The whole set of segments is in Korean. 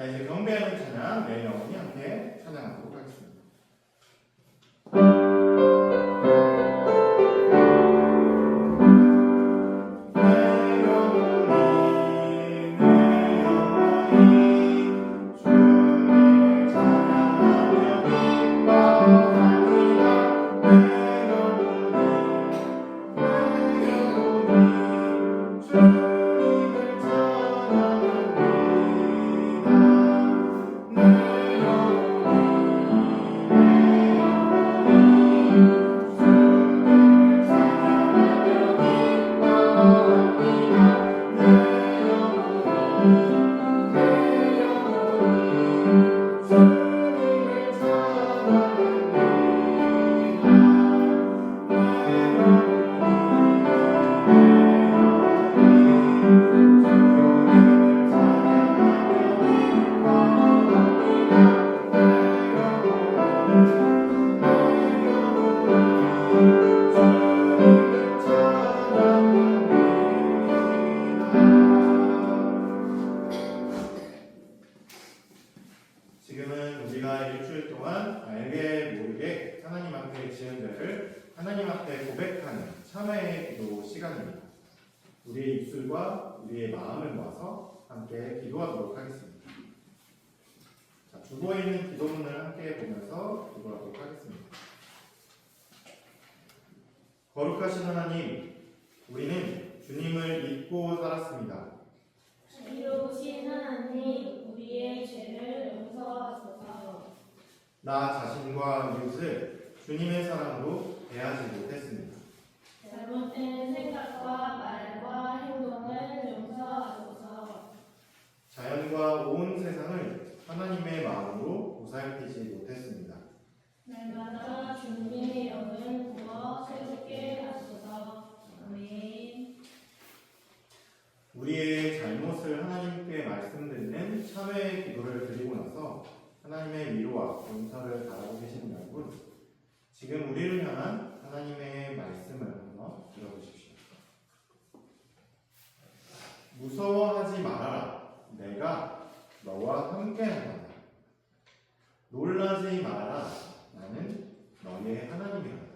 자 이제 경배하는 찬양 내 영혼이 함께 찬양하도록 하겠습니다. 우리의 마음을 모아서 함께 기도하도록 하겠습니다. 자, 주보에 있는 기도문을 함께 보면서 기도하도록 하겠습니다. 거룩하신 하나님, 우리는 주님을 잊고 살았습니다. 이로우신 하나님, 우리의 죄를 용서하소서. 나 자신과 이웃을 주님의 사랑으로 대하지 못했습니다. 잘못된 생각과 말과 행동을 용서하소서. 자연과 온 세상을 하나님의 마음으로 보살피지 못했습니다. 날마다 주님의 영을 부어 새롭게 하소서. 아멘. 우리의 잘못을 하나님께 말씀드리는 참회의 기도를 드리고 나서 하나님의 위로와 용서를 바라고 계시는 여러분, 지금 우리를 향한 하나님의 말씀을 한번 들어보십시오. 무서워하지 말아라. 내가 너와 함께한다. 놀라지 말아라. 나는 너의 하나님이란다.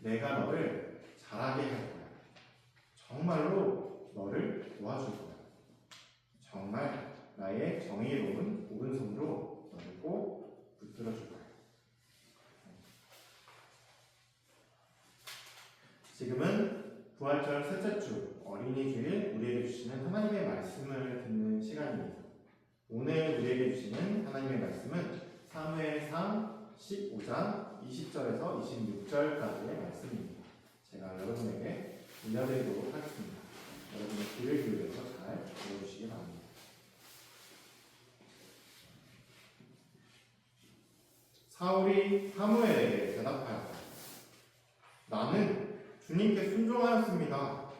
내가 너를 잘하게 할 거야. 정말로 너를 도와줄 거야. 정말 나의 정의로운 오른손으로 너를 꼭 붙들어 줄 거야. 지금은 부활절 셋째 주 어린이 주일 우리에게 주시는 하나님의 말씀을 듣는 시간입니다. 오늘 우리에게 주시는 하나님의 말씀은 사무엘상 15장 20절에서 26절까지의 말씀입니다. 제가 여러분에게 들려드리도록 하겠습니다. 여러분의 귀를 기울여서 잘 들어주시기 바랍니다. 사울이 사무엘에게 대답하였다. 나는 주님께 순종하였습니다.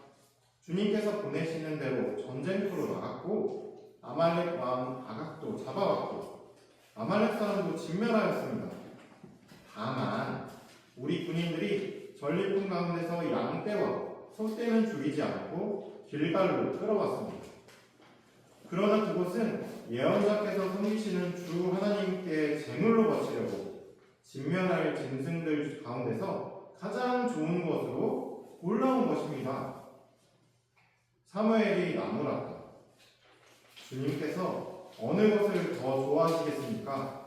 주님께서 보내시는 대로 전쟁터로 나갔고 아말렉 왕 아각도 잡아왔고 아말렉 사람도 진멸하였습니다. 다만 우리 군인들이 전리품 가운데서 양떼와 소떼는 죽이지 않고 길갈로 끌어왔습니다. 그러나 그곳은 예언자께서 섬기시는 주 하나님께 제물로 바치려고 진멸할 짐승들 가운데서 가장 좋은 것으로 올라온 것입니다. 사무엘이 나무랐다. 주님께서 어느 것을 더 좋아하시겠습니까?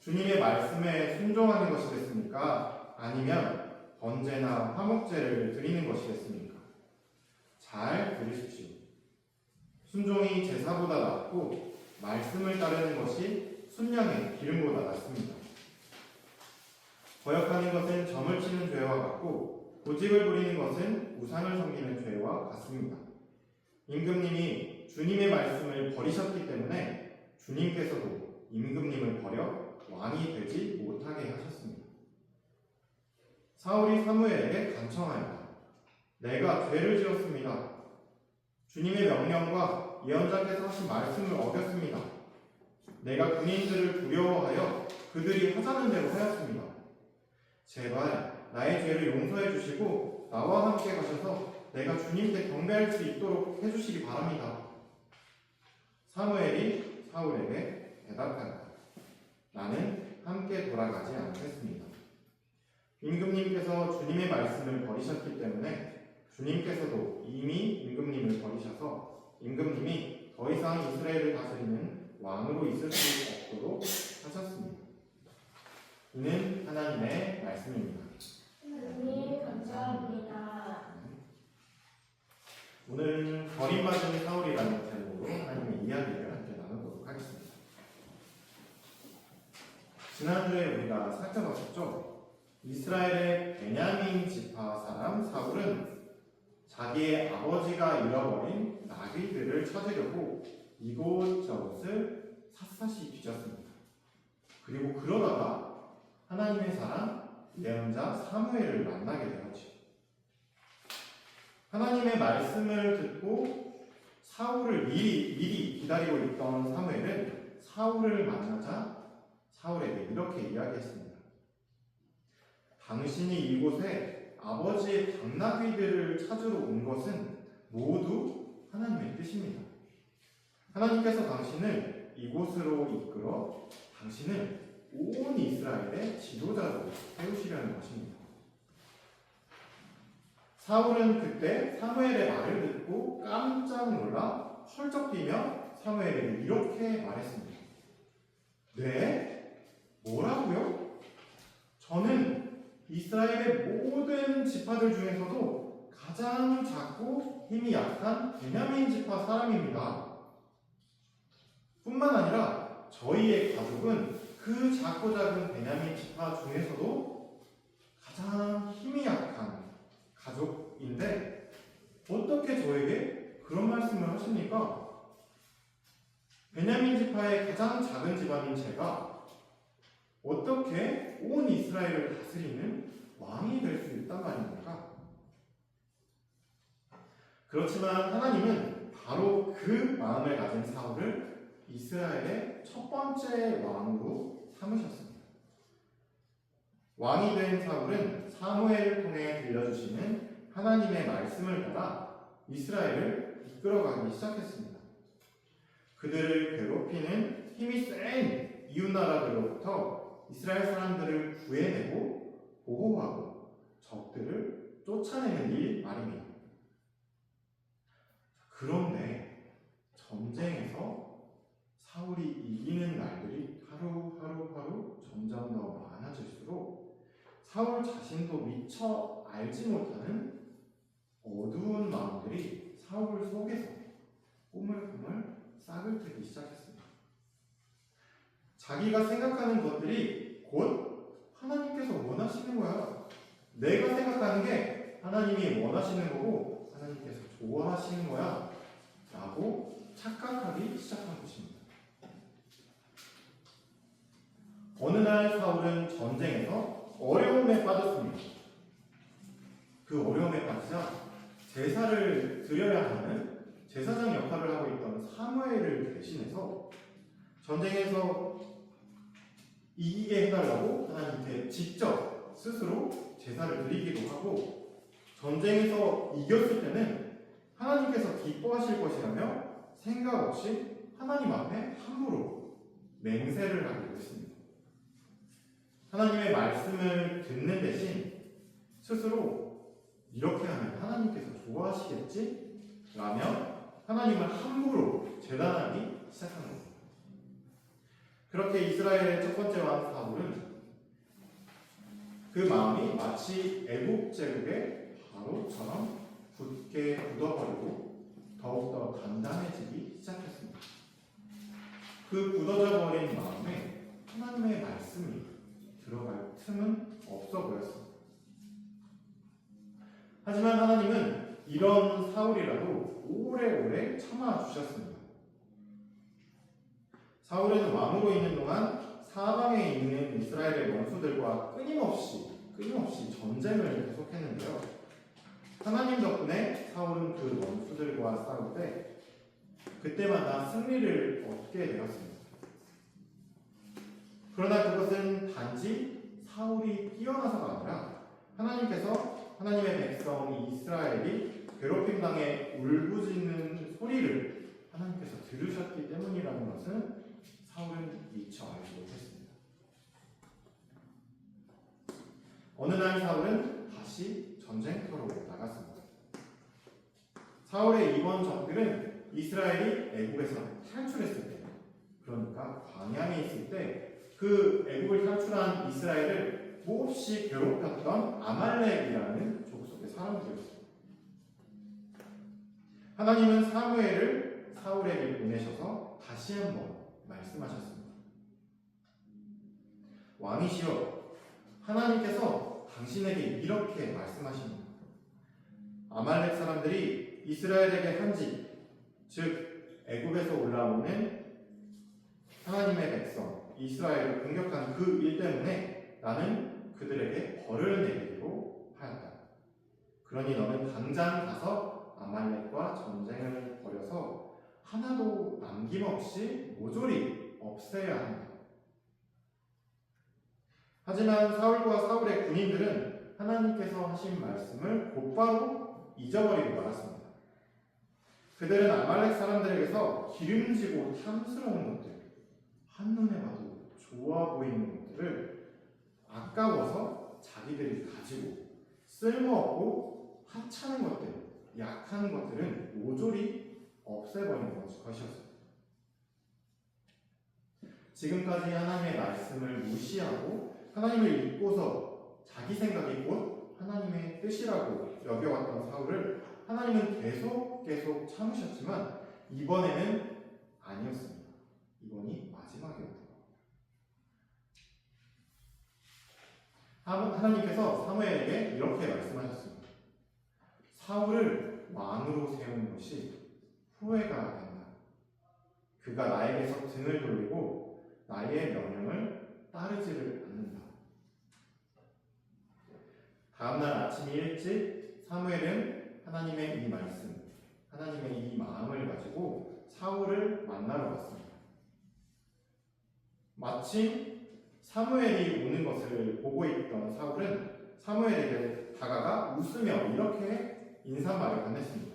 주님의 말씀에 순종하는 것이겠습니까? 아니면 번제나 화목제를 드리는 것이겠습니까? 잘 들으십시오. 순종이 제사보다 낫고 말씀을 따르는 것이 순양의 기름보다 낫습니다. 거역하는 것은 점을 치는 죄와 같고 고집을 부리는 것은 우상을 섬기는 죄와 같습니다. 임금님이 주님의 말씀을 버리셨기 때문에 주님께서도 임금님을 버려 왕이 되지 못하게 하셨습니다. 사울이 사무엘에게 간청하였다. 내가 죄를 지었습니다. 주님의 명령과 예언자께서 하신 말씀을 어겼습니다. 내가 군인들을 두려워하여 그들이 하자는 대로 하였습니다. 제발 나의 죄를 용서해 주시고 나와 함께 가셔서 내가 주님께 경배할 수 있도록 해주시기 바랍니다. 사무엘이 사울에게 대답한다. 나는 함께 돌아가지 않겠습니다. 임금님께서 주님의 말씀을 버리셨기 때문에 주님께서도 이미 임금님을 버리셔서 임금님이 더 이상 이스라엘을 다스리는 왕으로 있을 수 없도록 하셨습니다. 이는 하나님의 말씀입니다. 하나님 감사합니다. 오늘 버림받은 사울이라는 제목으로 하나님의 이야기를 함께 나누도록 하겠습니다. 지난주에 우리가 살펴봤었죠. 이스라엘의 베냐민 지파 사람 사울은 자기의 아버지가 잃어버린 나귀들을 찾으려고 이곳저곳을 샅샅이 뒤졌습니다. 그리고 그러다가 하나님의 사람 예언자 사무엘을 만나게 되었죠. 하나님의 말씀을 듣고 사울을 미리 미리 기다리고 있던 사무엘은 사울을 만나자 사울에게 이렇게 이야기했습니다. 당신이 이곳에 아버지의 당나귀들을 찾으러 온 것은 모두 하나님의 뜻입니다. 하나님께서 당신을 이곳으로 이끌어 당신을 온 이스라엘의 지도자로 세우시려는 것입니다. 사울은 그때 사무엘의 말을 듣고 깜짝 놀라 펄쩍 뛰며 사무엘에게 이렇게 말했습니다. 네? 뭐라고요? 저는 이스라엘의 모든 지파들 중에서도 가장 작고 힘이 약한 베냐민 지파 사람입니다. 뿐만 아니라 저희의 가족은 그 작고 작은 베냐민 지파 중에서도 가장 힘이 약한 가족인데 어떻게 저에게 그런 말씀을 하십니까? 베냐민 지파의 가장 작은 집안인 제가 어떻게 온 이스라엘을 다스리는 왕이 될 수 있단 말입니까? 그렇지만 하나님은 바로 그 마음을 가진 사울을 이스라엘의 첫 번째 왕으로 삼으셨습니다. 왕이 된 사울은 사무엘을 통해 들려주시는 하나님의 말씀을 따라 이스라엘을 이끌어가기 시작했습니다. 그들을 괴롭히는 힘이 센 이웃 나라들로부터 이스라엘 사람들을 구해내고 보호하고 적들을 쫓아내는 일 말입니다. 그런데 전쟁에서 사울이 이기는 날들이 하루 하루 하루 점점 더 많아질수록 사울 자신도 미처 알지 못하는 어두운 마음들이 사울 속에서 꾸물꾸물 싹을 트기 시작했습니다. 자기가 생각하는 것들이 곧 하나님께서 원하시는 거야. 내가 생각하는 게 하나님이 원하시는 거고 하나님께서 좋아하시는 거야. 라고 착각하기 시작한 것입니다. 어느 날 사울은 전쟁에서 어려움에 빠졌습니다. 그 어려움에 빠지자 제사를 드려야 하는 제사장 역할을 하고 있던 사무엘을 대신해서 전쟁에서 이기게 해달라고 하나님께 직접 스스로 제사를 드리기도 하고 전쟁에서 이겼을 때는 하나님께서 기뻐하실 것이라며 생각 없이 하나님 앞에 함부로 맹세를 하기도 했습니다. 하나님의 말씀을 듣는 대신 스스로 이렇게 하면 하나님께서 좋아하시겠지? 라며 하나님을 함부로 재단하기 시작한 겁니다. 그렇게 이스라엘의 첫 번째 왕 사울은 그 마음이 마치 애국 제국의 바로처럼 굳게 굳어버리고 더욱더 단단해지기 시작했습니다. 그 굳어져 버린 마음에 하나님의 말씀이 들어갈 틈은 없어 보였습니다. 하지만 하나님은 이런 사울이라도 오래오래 참아주셨습니다. 사울은 왕으로 있는 동안 사방에 있는 이스라엘의 원수들과 끊임없이 끊임없이 전쟁을 계속했는데요. 하나님 덕분에 사울은 그 원수들과 싸울 때 그때마다 승리를 얻게 되었습니다. 그러나 그것은 단지 사울이 뛰어나서가 아니라 하나님께서 하나님의 백성 이스라엘이 괴롭힘 당해 울부짖는 소리를 하나님께서 들으셨기 때문이라는 것은 사울은 미처 알지 못했습니다. 어느 날 사울은 다시 전쟁터로 나갔습니다. 사울의 이번 적들은 이스라엘이 애국에서 탈출했을 때, 그러니까 광야에 있을 때 그 애국을 탈출한 이스라엘을 몹시 괴롭혔던 아말렉이라는 족속의 사람들이었습니다. 하나님은 사무엘을 사울에게 보내셔서 다시 한번 말씀하셨습니다. 왕이시여, 하나님께서 당신에게 이렇게 말씀하십니다. 아말렉 사람들이 이스라엘에게 한지, 즉 애굽에서 올라오는 하나님의 백성 이스라엘을 공격한 그일 때문에 나는 그들에게 벌을 내리기로 하였다. 그러니 너는 당장 가서 아말렉과 전쟁을 벌여서 하나도 남김없이 모조리 없애야 한다. 하지만 사울과 사울의 군인들은 하나님께서 하신 말씀을 곧바로 잊어버리고 말았습니다. 그들은 아말렉 사람들에게서 기름지고 탐스러운 것들, 한눈에 봐도 좋아 보이는 것들을 아까워서 자기들이 가지고 쓸모없고 하찮은 것들, 약한 것들은 모조리 없애버린 것이었습니다. 지금까지 하나님의 말씀을 무시하고 하나님을 잊고서 자기 생각이 곧 하나님의 뜻이라고 여겨왔던 사울을 하나님은 계속 계속 참으셨지만 이번에는 아니었습니다. 이번이 마지막이었다. 하나님께서 사무엘에게 이렇게 말씀하셨습니다. 사울을 왕으로 세우는 것이 후회가 된다. 그가 나에게서 등을 돌리고 나의 명령을 따르지를 않는다. 다음날 아침 일찍 사무엘은 하나님의 이 말씀, 하나님의 이 마음을 가지고 사울을 만나러 갔습니다. 마침 사무엘이 오는 것을 보고 있던 사울은 사무엘에게 다가가 웃으며 이렇게 인사말을 건넸습니다.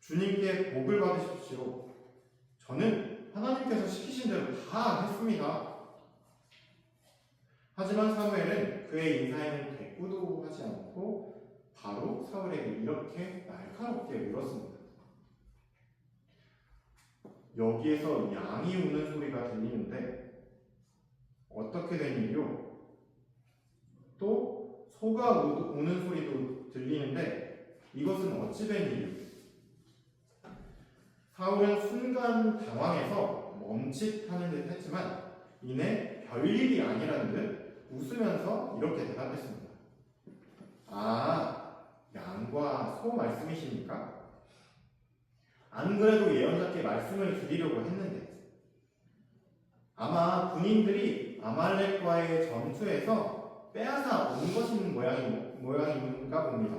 주님께 복을 받으십시오. 저는 하나님께서 시키신 대로 다 했습니다. 하지만 사무엘은 그의 인사에는 대꾸도 하지 않고 바로 사울에게 이렇게 날카롭게 물었습니다. 여기에서 양이 우는 소리가 들리는데 어떻게 된 일이요? 또 소가 우- 우는 소리도 들리는데 이것은 어찌 된 일이요? 사울은 순간 당황해서 멈칫하는 듯 했지만 이내 별일이 아니라는 듯 웃으면서 이렇게 대답했습니다. 아, 양과 소 말씀이십니까? 안 그래도 예언자께 말씀을 드리려고 했는데 아마 군인들이 아말렉과의 전투에서 빼앗아 온 것인 모양이, 모양인가 봅니다.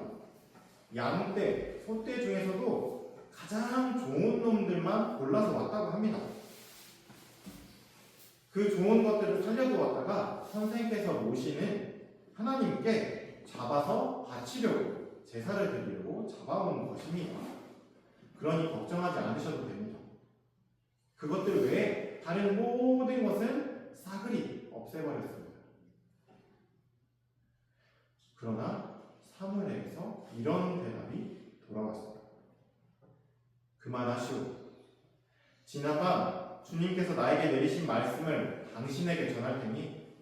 양떼, 소떼 중에서도 가장 좋은 놈들만 골라서 왔다고 합니다. 그 좋은 것들을 살려두었다가 선생께서 모시는 하나님께 잡아서 바치려고 제사를 드리려고 잡아온 것입니다. 그러니 걱정하지 않으셔도 됩니다. 그것들 외에 다른 모든 것은 싸그리 없애버렸습니다. 그러나 사무엘에게서 이런 대답이 돌아왔습니다. 그만하시오. 지나가 주님께서 나에게 내리신 말씀을 당신에게 전할 테니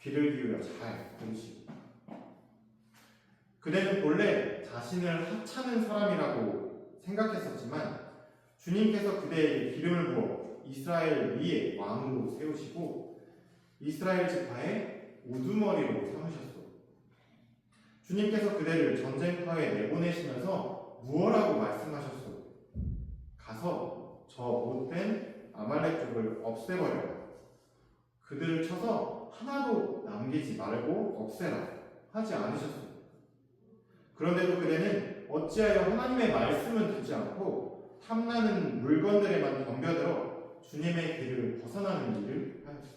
귀를 기울여 잘 들으시오. 그대는 본래 자신을 하찮은 사람이라고 생각했었지만 주님께서 그대에게 기름을 부어 이스라엘 위에 왕으로 세우시고 이스라엘 지파의 우두머리로 삼으셨소. 주님께서 그대를 전쟁터에 내보내시면서 무엇라고 말씀하셨소. 가서 저 못된 아말렉族을 없애버려라. 그들을 쳐서 하나도 남기지 말고 없애라 하지 않으셨소. 그런데도 그대는 어찌하여 하나님의 말씀은 듣지 않고 탐나는 물건들에만 덤벼들어 주님의 길을 벗어나는 일을 하였소.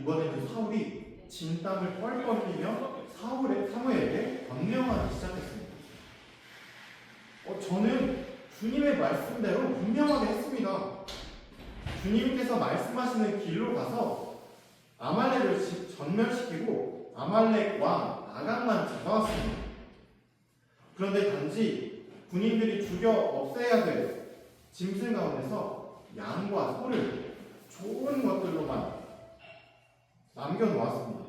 이번에는 사울이 진땀을 뻘뻘 흘리며 사울의 사무엘에게 변명하기 시작했습니다. 어, 저는 주님의 말씀대로 분명하게 했습니다. 주님께서 말씀하시는 길로 가서 아말렉을 시- 전멸시키고 아말렉 왕 아각만 잡아왔습니다. 그런데 단지 군인들이 죽여 없애야 될 짐승 가운데서 양과 소를 좋은 것들로만 남겨놓았습니다.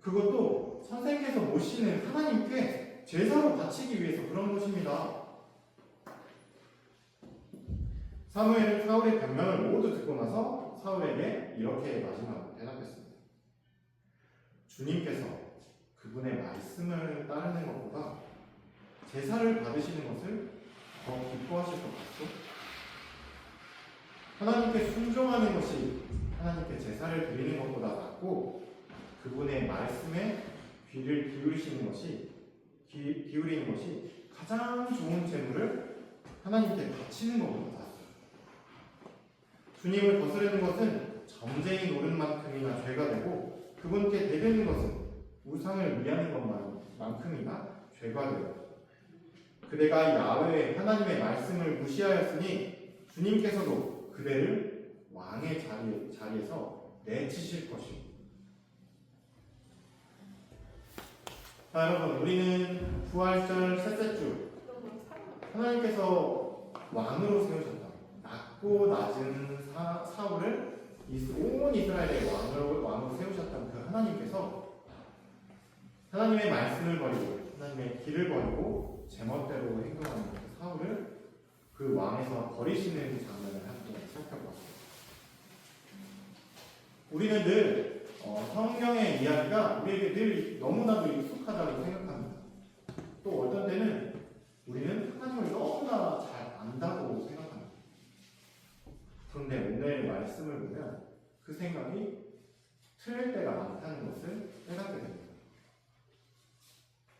그것도 선생님께서 모시는 하나님께 제사로 바치기 위해서 그런 것입니다. 사무엘은 사울의 변명을 모두 듣고 나서 사울에게 이렇게 마지막으로 대답했습니다. 주님께서 그분의 말씀을 따르는 것보다 제사를 받으시는 것을 더 기뻐하실 것 같소? 하나님께 순종하는 것이 하나님께 제사를 드리는 것보다 낫고 그분의 말씀에 귀를 기울이시는 것이 기, 기울이는 것이 가장 좋은 제물을 하나님께 바치는 것보다 낫습니다. 주님을 거스르는 것은 점쟁이 노릇만큼이나 죄가 되고 그분께 대드는 것은 우상을 위하는 것만큼이나 죄가 되어 그대가 야외 하나님의 말씀을 무시하였으니 주님께서도 그대를 왕의 자리, 자리에서 내치실 것입니다. 자 여러분 우리는 부활절 셋째 주 하나님께서 왕으로 세우셨다. 낮고 낮은 사, 사울을 온 이스라엘의 왕으로, 왕으로 세우셨던 그 하나님께서 하나님의 말씀을 버리고 하나님의 길을 버리고 제멋대로 행동하는 그 사울을 그 왕에서 버리시는 그 장면을 함께 살펴보았습니다. 우리는 늘 어, 성경의 이야기가 우리에게 늘 너무나도 익숙하다고 생각합니다. 또 어떤 때는 우리는 하나님을 너무나 잘 안다고 생각합니다. 그런데 오늘 말씀을 보면 그 생각이 틀릴 때가 많다는 것을.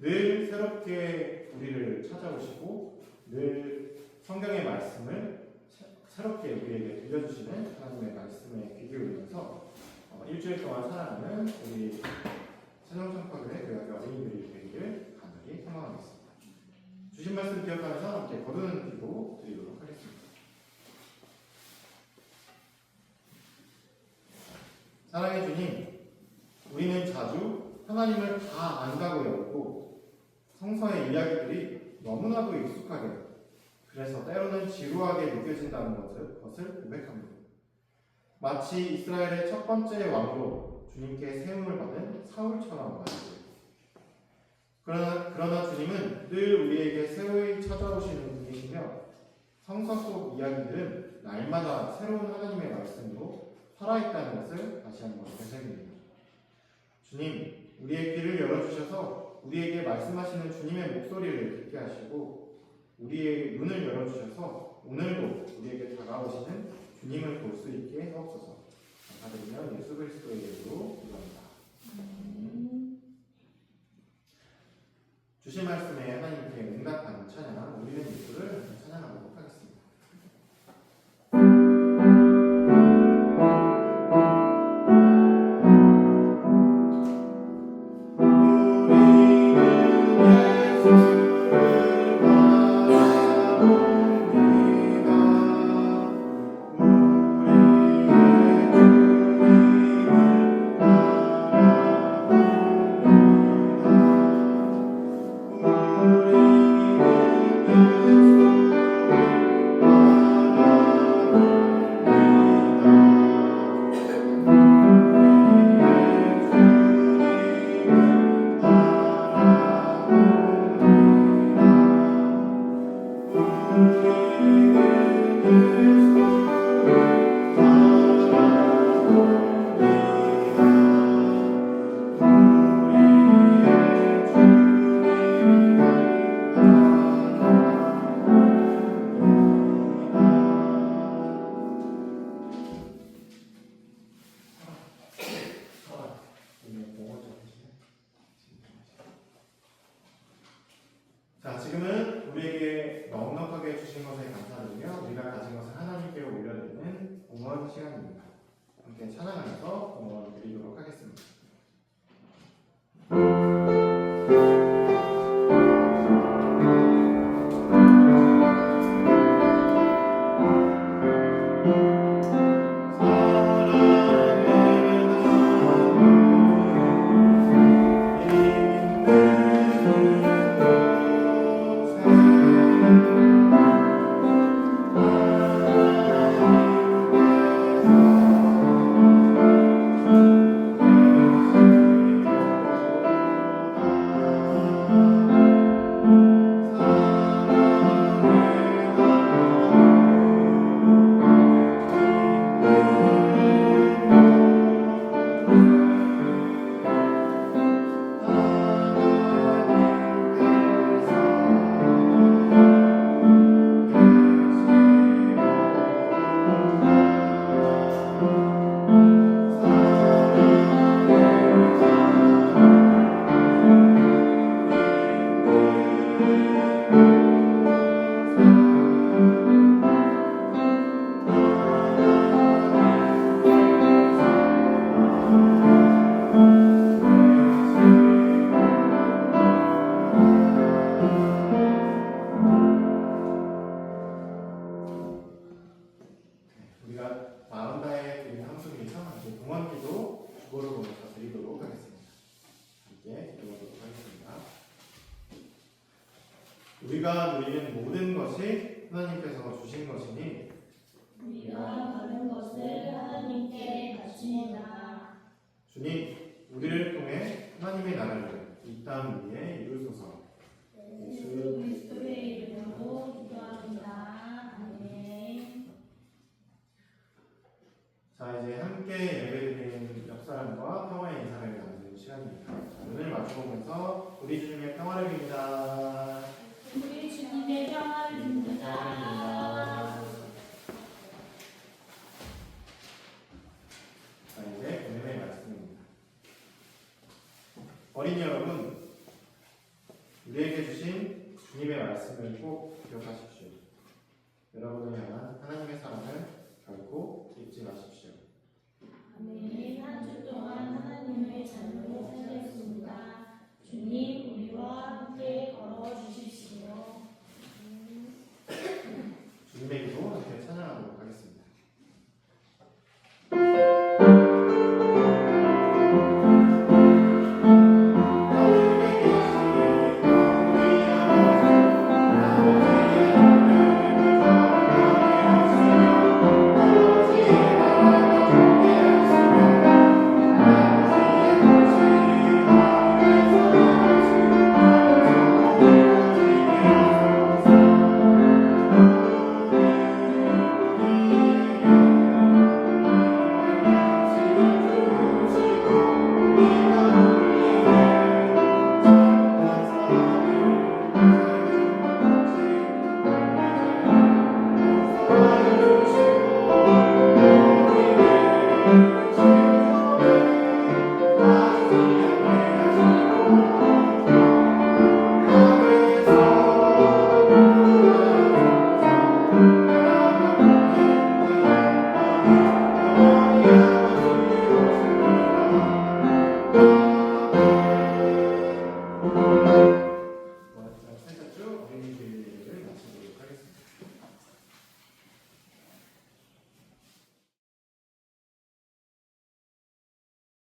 늘 새롭게 우리를 찾아오시고 늘 성경의 말씀을 새- 새롭게 우리에게 들려주시는 하나님의 말씀에 귀 기울이면서 어, 일주일 동안 살아가는 우리 세종성파교회 교회 어린이들이 되기를 간절히 소망하겠습니다. 주신 말씀 기억하면서 함께 거두는 기도 드리도록 하겠습니다. 사랑의 주님, 우리는 자주 하나님을 다 안다고 여기고 성서의 이야기들이 너무나도 익숙하게 그래서 때로는 지루하게 느껴진다는 것을, 것을 고백합니다. 마치 이스라엘의 첫 번째 왕으로 주님께 세움을 받은 사울처럼 말이죠. 그러나, 그러나 주님은 늘 우리에게 새로이 찾아오시는 분이시며 성서 속 이야기들은 날마다 새로운 하나님의 말씀으로 살아있다는 것을 다시 한번 되새깁니다. 주님, 우리의 귀를 열어주셔서 우리에게 말씀하시는 주님의 목소리를 듣게 하시고 우리의 눈을 열어주셔서 오늘도 우리에게 다가오시는 주님을 볼 수 있게 해옵소서. 감사드리며 예수 그리스도의 이름으로 기도합니다. 주신 말씀에 하나님께 응답하는 찬양, 우리는 예수를 우리를 통해 하나님의 나라를 이 땅 위에 이루소서. 예수 그리스도의 이름으로 기도합니다. 아멘. 자 이제 함께 예배드리는 옆 사람과 평화의 인사를 나누는 시간입니다. 자, 눈을 맞춰보면서 우리 주님의 평화를 빕니다. 우리 주님의 평화를 빕니다. 자 이제 오늘의 말씀입니다. 어린이 여러분, 우리에게 주신 주님의 말씀을 꼭 기억하십시오. 여러분을 향한 하나님의 사랑을